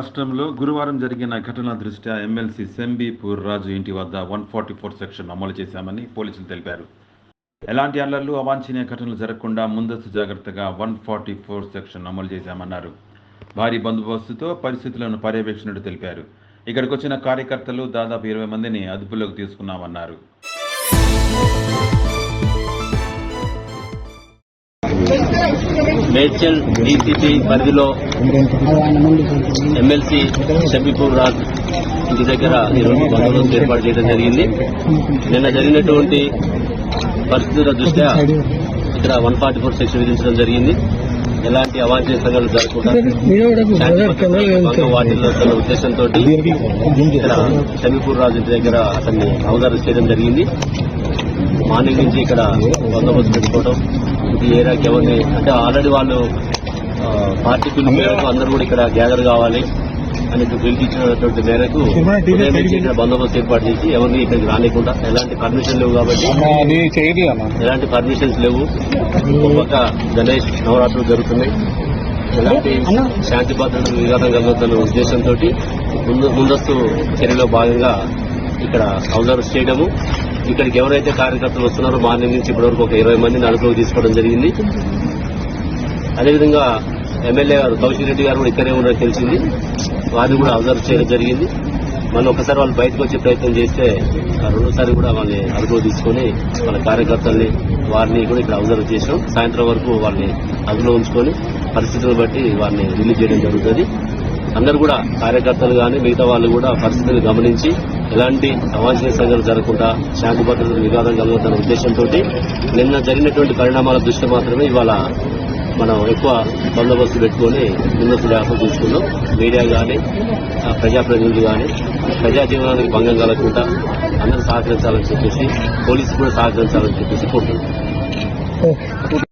రాష్ట్రంలో గురువారం జరిగిన ఘటన దృష్ట్యా ఎమ్మెల్సీ సెంబీపూర్ రాజు ఇంటి వద్ద వన్ ఫార్టీ ఫోర్ సెక్షన్ అమలు చేశామని పోలీసులు తెలిపారు. ఎలాంటి అల్లర్లు అవాంఛనీయ ఘటనలు జరగకుండా ముందస్తు జాగ్రత్తగా వన్ ఫార్టీ ఫోర్ సెక్షన్ అమలు చేశామన్నారు. భారీ బందోబస్తుతో పరిస్థితులను పర్యవేక్షణుడు తెలిపారు. ఇక్కడికి వచ్చిన కార్యకర్తలు దాదాపు ఇరవై మందిని అదుపులోకి తీసుకున్నామన్నారు. మేడ్చల్ డీసీపీ పరిధిలో ఎమ్మెల్సీ షబీపూర్ రాజ్ ఇంటి దగ్గర ఈరోజు బందోబస్తు ఏర్పాటు చేయడం జరిగింది. నిన్న జరిగినటువంటి పరిస్థితుల దృష్ట్యా ఇక్కడ వన్ ఫార్టీ ఫోర్ సెక్షన్ విధించడం జరిగింది. ఎలాంటి అవాంఛనీయ సంఘాలు జరగకుండా వాటిల్లో భద్రతలకు ఉద్దేశంతో ఇక్కడ షమీపూర్ రాజు ఇంటి దగ్గర అతన్ని అవగాహన చేయడం జరిగింది. మార్నింగ్ నుంచి ఇక్కడ బందోబస్తు పెట్టుకోవడం ఈ ఏరియాకి ఎవరిని అంటే ఆల్రెడీ వాళ్ళు పార్టీ పిలుపు మేరకు అందరూ కూడా ఇక్కడ గ్యాదర్ కావాలి అని పిలిపించినటువంటి మేరకు బందోబస్తు ఏర్పాటు చేసి ఎవరిని ఇక్కడికి రానికుండా ఎలాంటి పర్మిషన్ లేవు కాబట్టి ఎలాంటి పర్మిషన్స్ లేవు. ఒక్కొక్క గణేష్ నవరాత్రులు జరుగుతున్నాయి. ఎలాంటి శాంతి భద్రతలు విఘాతం కలుగుతున్న ఉద్దేశంతో ముందు ముందస్తు చర్యలో భాగంగా ఇక్కడ అబ్జర్వ్ చేయడము ఇక్కడికి ఎవరైతే కార్యకర్తలు వస్తున్నారో మార్నింగ్ నుంచి ఇప్పటివరకు ఒక ఇరవై మందిని అదుపులోకి తీసుకోవడం జరిగింది. అదేవిధంగా ఎమ్మెల్యే గారు కౌశిక్ రెడ్డి గారు కూడా ఇక్కడే ఉన్నట్టు తెలిసింది. వారిని కూడా అబ్జర్వ్ చేయడం జరిగింది. మళ్ళీ ఒకసారి వాళ్ళు బయటకు వచ్చే ప్రయత్నం చేస్తే రెండోసారి కూడా వాళ్ళని అదుపులో తీసుకొని వాళ్ళ కార్యకర్తల్ని వారిని కూడా ఇక్కడ అబ్జర్వ్ చేసాం సాయంత్రం వరకు వాళ్ళని అదుపులో ఉంచుకొని పరిస్థితులను బట్టి వారిని రిలీజ్ చేయడం జరుగుతుంది. అందరు కూడా కార్యకర్తలు కానీ మిగతా వాళ్ళు కూడా పరిస్థితులను గమనించి ఎలాంటి అవాంఛనీయ సంఘటనలు జరగకుండా శాంతి భద్రతలు విఘాతం కలగదన్న ఉద్దేశంతో నిన్న జరిగినటువంటి పరిణామాల దృష్టి మాత్రమే ఇవాళ మనం ఎక్కువ బందోబస్తు పెట్టుకొని ముందస్తు జాగ్రత్తలు తీసుకున్నాం మీడియా కానీ ప్రజాప్రతినిధులు కానీ ప్రజా జీవనానికి భంగం కలగకుండా అందరూ సహకరించాలని చెప్పేసి పోలీసు కూడా సహకరించాలని చెప్పేసి కోరుతున్నాం.